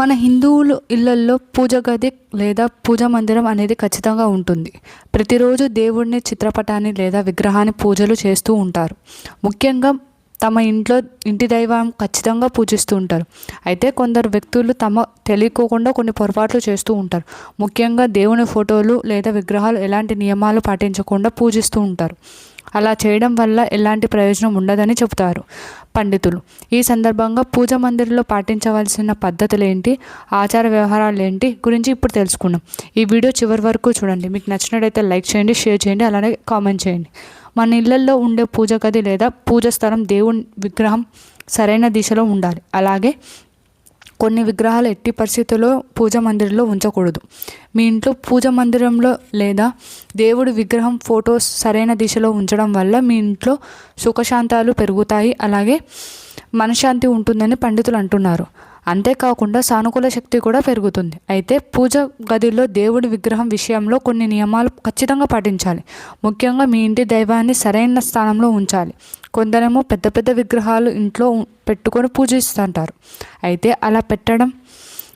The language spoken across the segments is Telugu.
మన హిందువులు ఇళ్ళల్లో పూజ గది లేదా పూజ మందిరం అనేది ఖచ్చితంగా ఉంటుంది. ప్రతిరోజు దేవుడిని చిత్రపటాన్ని లేదా విగ్రహాన్ని పూజలు చేస్తూ ఉంటారు. ముఖ్యంగా తమ ఇంట్లో ఇంటి దైవం ఖచ్చితంగా పూజిస్తూ ఉంటారు. అయితే కొందరు వ్యక్తులు తమ తెలియకోకుండా కొన్ని పొరపాట్లు చేస్తూ ఉంటారు. ముఖ్యంగా దేవుని ఫోటోలు లేదా విగ్రహాలు ఎలాంటి నియమాలు పాటించకుండా పూజిస్తూ ఉంటారు. అలా చేయడం వల్ల ఎలాంటి ప్రయోజనం ఉండదని చెబుతారు పండితులు. ఈ సందర్భంగా పూజ మందిరంలో పాటించవలసిన పద్ధతులు ఏంటి? ఆచార వ్యవహారాలు ఏంటి? గురించి ఇప్పుడు తెలుసుకున్నాం ఈ వీడియో చివరి వరకు చూడండి. మీకు నచ్చినట్టయితే లైక్ చేయండి షేర్ చేయండి అలానే కామెంట్ చేయండి. మన ఇళ్ళలో ఉండే పూజ గది లేదా పూజ స్థలం దేవుని విగ్రహం సరైన దిశలో ఉండాలి. అలాగే కొన్ని విగ్రహాలు ఎట్టి పరిస్థితుల్లో పూజ మందిరంలో ఉంచకూడదు. మీ ఇంట్లో పూజ మందిరంలో లేదా దేవుడి విగ్రహం ఫొటోస్ సరైన దిశలో ఉంచడం వల్ల మీ ఇంట్లో సుఖశాంతాలు పెరుగుతాయి. అలాగే మనశ్శాంతి ఉంటుందని పండితులు అంటున్నారు. అంతేకాకుండా సానుకూల శక్తి కూడా పెరుగుతుంది. అయితే పూజ గదిలో దేవుడి విగ్రహం విషయంలో కొన్ని నియమాలు ఖచ్చితంగా పాటించాలి. ముఖ్యంగా మీ ఇంటి దైవాన్ని సరైన స్థానంలో ఉంచాలి. కొందరేమో పెద్ద పెద్ద విగ్రహాలు ఇంట్లో పెట్టుకొని పూజిస్తుంటారు. అయితే అలా పెట్టడం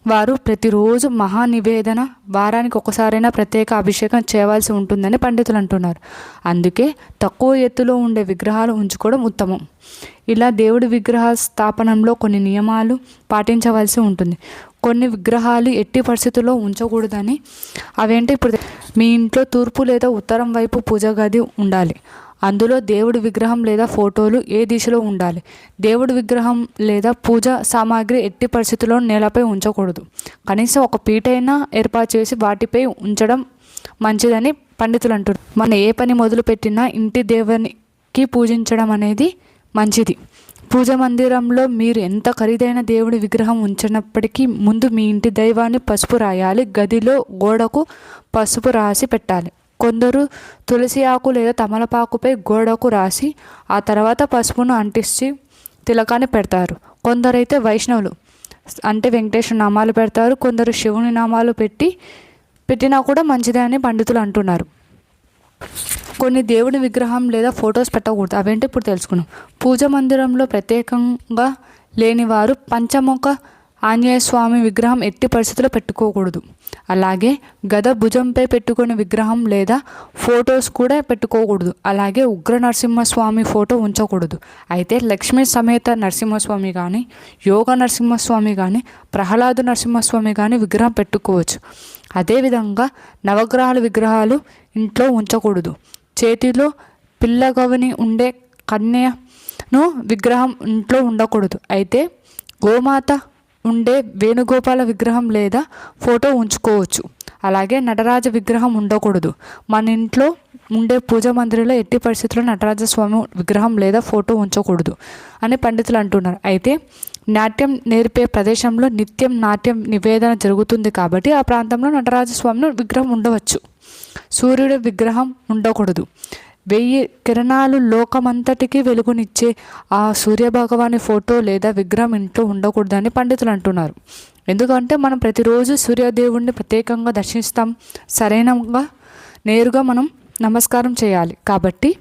వారు ప్రతిరోజు మహా నివేదన వారానికి ఒకసారైనా ప్రత్యేక అభిషేకం చేయవలసి ఉంటుందని పండితులు అంటున్నారు. అందుకే తక్కువ ఎత్తులో ఉండే విగ్రహాలు ఉంచుకోవడం ఉత్తమం. ఇలా దేవుడి విగ్రహ స్థాపనంలో కొన్ని నియమాలు పాటించవలసి ఉంటుంది. కొన్ని విగ్రహాలు ఎట్టి పరిస్థితుల్లో ఉంచకూడదని అవేంటి ఇప్పుడు మీ ఇంట్లో తూర్పు లేదా ఉత్తరం వైపు పూజ గది ఉండాలి. అందులో దేవుడి విగ్రహం లేదా ఫోటోలు ఏ దిశలో ఉండాలి? దేవుడి విగ్రహం లేదా పూజ సామాగ్రి ఎట్టి పరిస్థితుల్లో నేలపై ఉంచకూడదు. కనీసం ఒక పీటైనా ఏర్పాటు చేసి వాటిపై ఉంచడం మంచిదని పండితులు అంటారు మన ఏ పని మొదలుపెట్టినా ఇంటి దేవునికి పూజించడం అనేది మంచిది. పూజ మందిరంలో మీరు ఎంత ఖరీదైన దేవుడి విగ్రహం ఉంచినప్పటికీ ముందు మీ ఇంటి దైవాన్ని పసుపు రాయాలి. గదిలో గోడకు పసుపు రాసి పెట్టాలి. కొందరు తులసి ఆకు లేదా తమలపాకుపై గోడకు రాసి ఆ తర్వాత పసుపును అంటించి తిలకాన్ని పెడతారు. కొందరైతే వైష్ణవులు అంటే వెంకటేశ్వర నామాలు పెడతారు. కొందరు శివుని నామాలు పెట్టి పెట్టినా కూడా మంచిదే అని పండితులు అంటున్నారు. కొన్ని దేవుడి విగ్రహం లేదా ఫొటోస్ పెట్టకూడదు. అవేంటి ఇప్పుడు తెలుసుకున్నాం. పూజ మందిరంలో ప్రత్యేకంగా లేనివారు పంచముఖ ఆంజనేయ స్వామి విగ్రహం ఎట్టి పరిస్థితుల్లో పెట్టుకోకూడదు. అలాగే గద భుజంపై పెట్టుకునే విగ్రహం లేదా ఫొటోస్ కూడా పెట్టుకోకూడదు. అలాగే ఉగ్ర నరసింహస్వామి ఫోటో ఉంచకూడదు. అయితే లక్ష్మీ సమేత నరసింహస్వామి కానీ యోగ నరసింహస్వామి కానీ ప్రహ్లాదు నరసింహస్వామి కానీ విగ్రహం పెట్టుకోవచ్చు. అదేవిధంగా నవగ్రహాల విగ్రహాలు ఇంట్లో ఉంచకూడదు. చేతిలో పిల్లగవని ఉండే కన్యను విగ్రహం ఇంట్లో ఉండకూడదు. అయితే గోమాత ఉండే వేణుగోపాల విగ్రహం లేదా ఫోటో ఉంచుకోవచ్చు. అలాగే నటరాజ విగ్రహం ఉండకూడదు. మన ఇంట్లో ఉండే పూజ మందిరంలో ఎట్టి పరిస్థితుల్లో నటరాజ స్వామి విగ్రహం లేదా ఫోటో ఉంచకూడదు అని పండితులు అంటున్నారు. అయితే నాట్యం నేర్పే ప్రదేశంలో నిత్యం నాట్యం నివేదన జరుగుతుంది కాబట్టి ఆ ప్రాంతంలో నటరాజ స్వామి విగ్రహం ఉండవచ్చు. సూర్యుడి విగ్రహం ఉండకూడదు. వెయ్యి కిరణాలు లోకమంతటికి వెలుగునిచ్చే ఆ సూర్యభగవాని ఫోటో లేదా విగ్రహం ఇంట్లో ఉండకూడదని పండితులు అంటున్నారు. ఎందుకంటే మనం ప్రతిరోజు సూర్యదేవుడిని ప్రత్యేకంగా దర్శిస్తాం. సరైనగా నేరుగా మనం నమస్కారం చేయాలి. కాబట్టి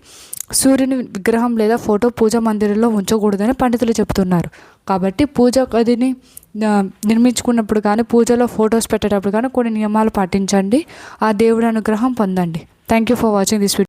సూర్యుని విగ్రహం లేదా ఫోటో పూజ మందిరంలో ఉంచకూడదని పండితులు చెబుతున్నారు. కాబట్టి పూజ గదిని నిర్మించుకున్నప్పుడు కానీ పూజలో ఫొటోస్ పెట్టేటప్పుడు కానీ కొన్ని నియమాలు పాటించండి. ఆ దేవుడి అనుగ్రహం పొందండి. Thank you for watching this video